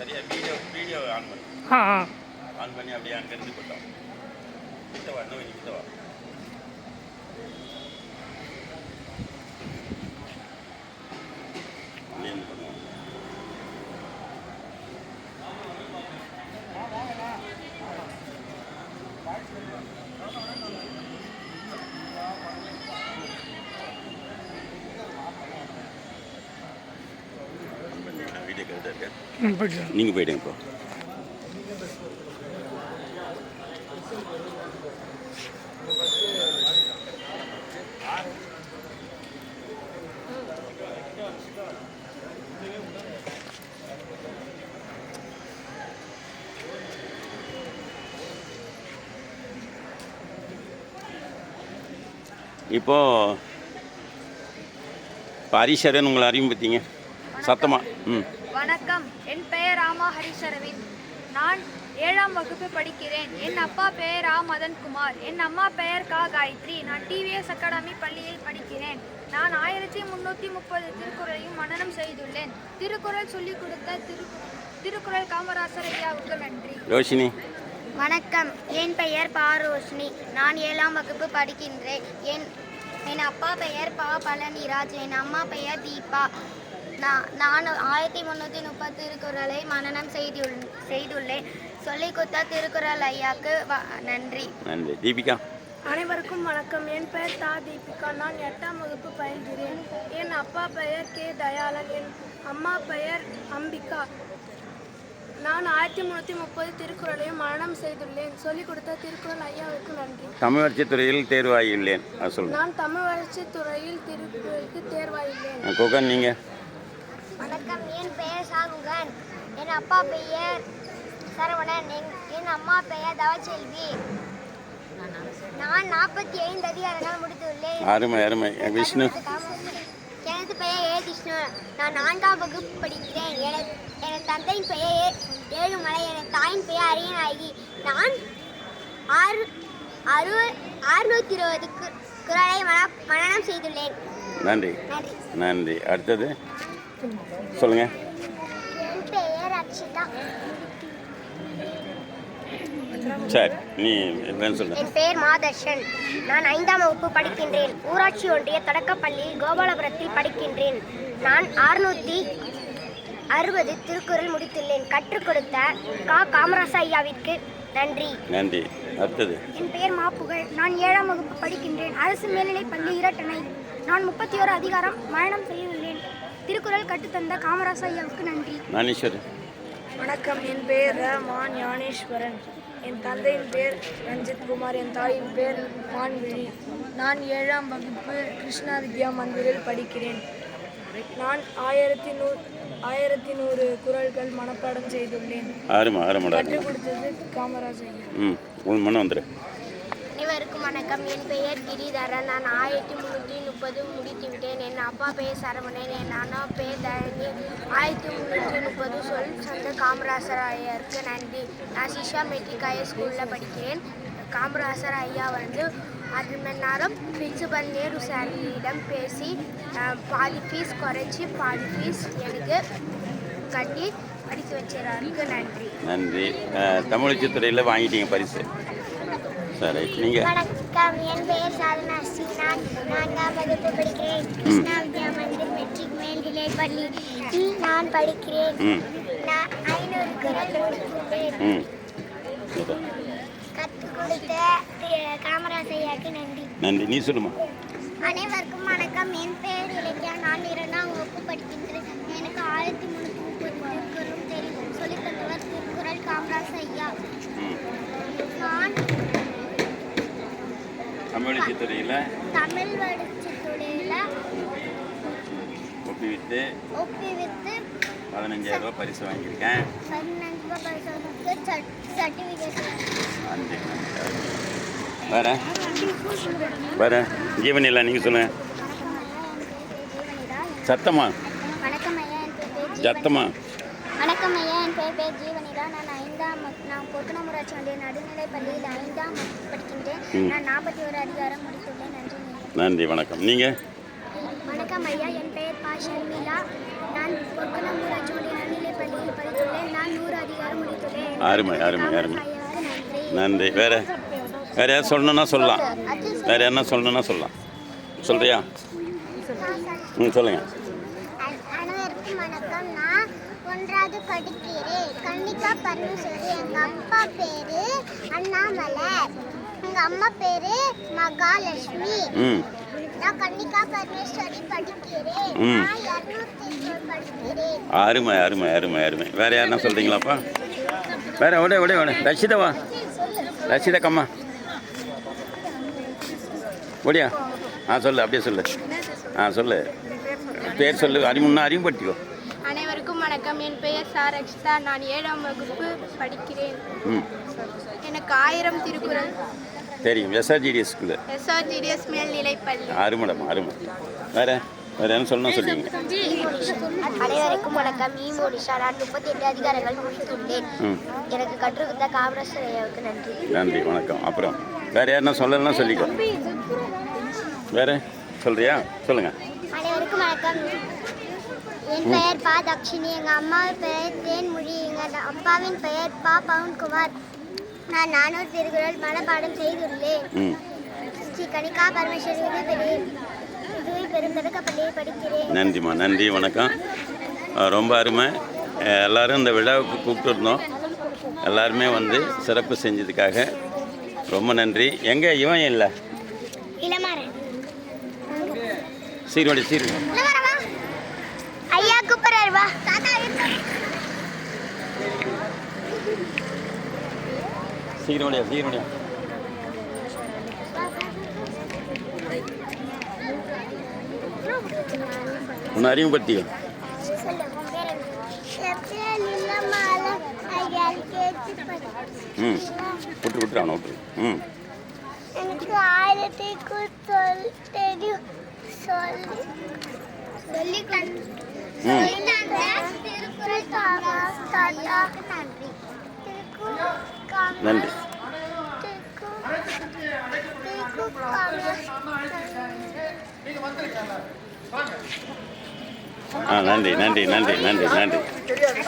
சரியா video video on பண்ணு. ஆ ஆ. On பண்ணி அப்படியே அங்கேருந்து போட்டோம். கிட்ட வா இன்னும் கிட்ட வா. வீடியோ கரெக்டாக இருக்கேன் நீங்கள் போயிடுங்க இப்போ இப்போ இப்போ ஹரிஷரன் உங்களை அறிமுகத்தீங்க சத்தமா. ம். வணக்கம். என் பெயர் ராமா ஹரிசரவின் நான் ஏழாம் வகுப்பு படிக்கிறேன். என் அப்பா பெயர் ரா மதன்குமார் என் அம்மா பெயர் கா காயத்ரி. நான் டிவிஎஸ் அகாடமி பள்ளியில் படிக்கிறேன். நான் ஆயிரத்தி முன்னூற்றி முப்பது திருக்குறளையும் மனனம் செய்துள்ளேன். திருக்குறள் சொல்லிக் கொடுத்த திரு திருக்குறள் காமராசர் ஐயாவுக்கு நன்றி. ரோஷினி. வணக்கம். என் பெயர் பாரோஷினி நான் ஏழாம் வகுப்பு படிக்கின்றேன். என் என் அப்பா பெயர் பா பழனிராஜ். என் அம்மா பெயர் தீபா. நான் நான் ஆயிரத்தி முந்நூற்றி முப்பது திருக்குறளை மனனம் செய்துள் செய்துள்ளேன். சொல்லிக் கொடுத்த திருக்குறள் ஐயாக்கு வ- நன்றி. நன்றி. தீபிகா. அனைவருக்கும் வணக்கம். என் பெயர் தா தீபிகா. நான் எட்டாம் வகுப்பு பயில்கிறேன். என் அப்பா பெயர் கே தயாளன். என் அம்மா பெயர் அம்பிகா. நான் ஆயிரத்தி முந்நூற்றி முப்பது திருக்குறளையும் மரணம் செய்துள்ளேன். சொல்லிக் கொடுத்த திருக்குறள் ஐயாவுக்கு நன்றி. தமிழ் வளர்ச்சித் துறையில் தேர்வாகியுள்ளேன். நான் தமிழ் வளர்ச்சித் துறையில் திருக்குறளுக்கு தேர்வாயுள்ளேன் குகன் நீங்கள் வணக்கம். என் பெயர் சாகுகன் என் அப்பா பெயர் சரவணன். என் என் அம்மா பெயர் தவச்செல்வி. நான் நாற்பத்தி ஐந்து அதிகாரங்கள் முடித்துள்ளேன். அருமை அருமை. விஷ்ணு. எனது பெயர் ஏ. கிருஷ்ணு நான் நான்காம் வகுப்பு படிக்கிறேன். எனது எனது தந்தையின் பெயர் ஏ- ஏழுமலை. எனது தாயின் பெயர் அரியநாயகி நான் ஆறு அறு அறுநூத்தி இருபது கு- குறளை மன மனனம் செய்துள்ளேன். நன்றி. நன்றி. அடுத்தது? அக்ஷிதா சரி நீ என்ன சொல்லுங்க என் பெயர் மாதர்ஷன். நான் ஐந்தாம் வகுப்பு படிக்கின்றேன். ஊராட்சி ஒன்றிய தொடக்கப்பள்ளியில் கோபாலபுரத்தில் படிக்கின்றேன். நான் அறுநூத்தி அறுபது திருக்குறள் முடித்துள்ளேன். கற்றுக் கொடுத்த கா. காமராச ஐயாவிற்கு நன்றி. நன்றி. அடுத்தது. என் பெயர் மாப்புகழ். நான் ஏழாம் வகுப்பு படிக்கின்றேன். அரசு மேல்நிலைப் பள்ளி இரட்டனை நான் முப்பத்தி ஓரு அதிகாரம் மரணம் செய்துள்ளேன். திருக்குறள் கற்றுத்தந்த காமராச ஐயாவுக்கு நன்றி. நானீஸ்வரன் வணக்கம். என் பெயர் ர மா ஞானேஸ்வரன். என் தந்தையின் பேர் ரஞ்சித் குமார். என் தாயின் பேர் மான்விழி. நான் ஏழாம் வகுப்பு கிருஷ்ணா வித்யா மந்திரில் படிக்கிறேன். நான் ஆயிரத்தி நூ ஆயிரத்தி நூறு குறள்கள் மனப்பாடம் செய்துள்ளேன். கற்றுக் கொடுத்தது காமராஜ் ஐயா. ம் உன் மண்ணு வந்துடு வணக்கம். என் பெயர் கிரிதரன். நான் ஆயிரத்தி முந்நூற்றி முப்பது முடித்து விட்டேன் என் அப்பா பெயர் சரவணன். என் அண்ணா பெயர் தரணி. ஆயிரத்தி முந்நூற்றி முப்பது சொல் சொந்த காமராசர் ஐயாருக்கு நன்றி. நான் சிஷா மெட்ரிக் ஹையர் ஸ்கூலில் படிக்கிறேன். காமராசர் ஐயா வந்து அது மணி நேரம் பிரின்சிபல் நேரு சாரியிடம் பேசி பாதி ஃபீஸ் குறைச்சி பாதி ஃபீஸ் எனக்கு கட்டி படிக்க வச்சுறாருக்கு நன்றி. நன்றி. தமிழ் துறையில் வாங்கிட்டீங்க பரிசு. சரி நீங்கள் வணக்கம். என் பெயர் சாதனா ஸ்ரீ. நான் நான்காம் வகுப்பு படிக்கிறேன். கிருஷ்ணா வித்யா மந்திர் மெட்ரிக் மேல்நிலை பள்ளி நான் படிக்கிறேன். நான் ஐநூறு குரல் சூப்பர் கற்றுக் கொடுத்த காமராஜ் ஐயாக்கு நன்றி. நன்றி. நீ சொல்லுமா? அனைவருக்கும் வணக்கம். என் பெயர் இலக்கியா நான் இரண்டாம் வகுப்பு படிக்கின்றேன் எனக்கு ஆயிரத்தி முந்நூற்றி முப்பது திருக்குறளும் தெரியும் சொல்லித் தந்தவர் திருக்குறள் காமராஜ் ஐயா ம் நான் வளர்ச்சித் துறையில் தமிழ் வடிச்சு துறையில் ஒப்புவித்து ஒப்புவித்து பதினஞ்சாயிரம் ரூபாய் பரிசு வாங்கியிருக்கேன். பதினஞ்சு ரூபாய் சர்டிஃபிகேட் நன்றி. வேற? வேற? ஜீவனில்லா நீங்கள் சொல்லுங்கள் சத்தமா? ஜீவனி. சத்தமா? வணக்கம் ஐயா என் பேர் பேர் ஜீவனிதா நான் ஐந்தாம் நான் ஒன்றிய நடுநிலைப் பள்ளியில் ஐந்தாம் படிக்கின்றேன். நான் நாற்பத்தி ஒரு அதிகாரம் முடித்துள்ளேன். நன்றி வணக்கம். நீங்கள் வணக்கம் ஐயா என் பெயர் பா ஷர்மிளா. நான் கொக்கனமுராட்சி ஒன்றிய நடுநிலைப் பள்ளியில் படித்துள்ளேன். நான் அருமை அருமை அருமை. நன்றி. வேற? வேற யாரும் சொல்லணும்னா சொல்லலாம். வேற என்ன சொல்லணும்னா சொல்லலாம். சொல்றியா? ம் சொல்லுங்க அன- அனைவருக்கும் வணக்கம் நான் ஒன்றாவது படிக்கிறேன் கன்னிகா பரமேஸ்வரி எங்கள் அப்பா பேரு அண்ணாமலை. எங்கள் அம்மா பேரு மகாலட்சுமி. நான் கன்னிகா பரமேஸ்வரி படிக்கிறேன் ம். நான் இரநூத்தி படிக்கிறேன் அருமை அருமை அருமை அருமை. வேற யாருன்னா சொல்றீங்களாப்பா? வேற ஓடே ஓடே ஓடே ரஷிதா வா. ரஷிதா கம்மா ஓடியா ஆ சொல்லு அப்படியே சொல்லு. ஆ சொல்லு. பேர் சொல்லு அறிமுன்னா அறிமுகப்படுத்திக்கோ. சார் ரக்ஷிதா நான் ஏழாம் வகுப்பு படிக்கிறேன். ம். எனக்கு ஆயிரம் திருக்குறள். தெரியும். எஸ்ஆர்ஜிடிஎஸ் ஸ்கூலு. எஸ்ஆர்ஜிடிஎஸ் மேல்நிலைப்பள்ளி. அருமடம் அருமை. வேற வேற என்ன சொல்லணும் சொல்லிங்க அனைவருக்கும் வணக்கம். ஈ மோனிஷா நான் முப்பத்தி எட்டு அதிகாரங்கள் முடித்துள்ளேன். ம். எனக்கு கற்றுக் கொடுத்த காமராஜர் ஐயாவுக்கு நன்றி. நன்றி வணக்கம். அப்புறம் வேற யாருன்னா சொல்லலாம் சொல்லிக்கோ. வேற சொல்றியா? சொல்லுங்க. அனைவருக்கும் வணக்கம். என் பெயர் பா தக்ஷினி எங்கள் அம்மா பெயர் தேன்மொழி எங்கள் அப்பாவின் பெயர் பா பவன்குமார். நான் நானூறு திருக்குறள் மனப்பாடம் செய்துள்ளேன். ஸ்ரீ கணிகா பரமேஸ்வரி உதவி இதுவை பெரும் தொடக்கப்பள்ளியை படிக்கிறேன். நன்றிம்மா. நன்றி வணக்கம். ரொம்ப அருமை. எல்லாரும் இந்த விழாவுக்கு கூப்பிட்டுருந்தோம். எல்லாருமே வந்து சிறப்பு செஞ்சதுக்காக ரொம்ப நன்றி. எங்கே இவன் இல்லை? இளமாறன். சீர்வடி சீர் இளமாறவா ஐயா கூப்பிடுறாரு வா தாத்தா சீக்கிரமடியா சீக்கிரமடியா உன்னை அறிமுகப்படுத்திக்கோ சொல்லு உன் பேர் என்ன என் பேர் இளமாறன் ஐயா கேட்டு ம் விட்டு விட்டுரு அவனை விட்டுரு ம். எனக்கு ஆயிரத்தி தெரியும் சொல்லி சொல்லி. நன்றி. ஆ நன்றி நன்றி நன்றி நன்றி நன்றி.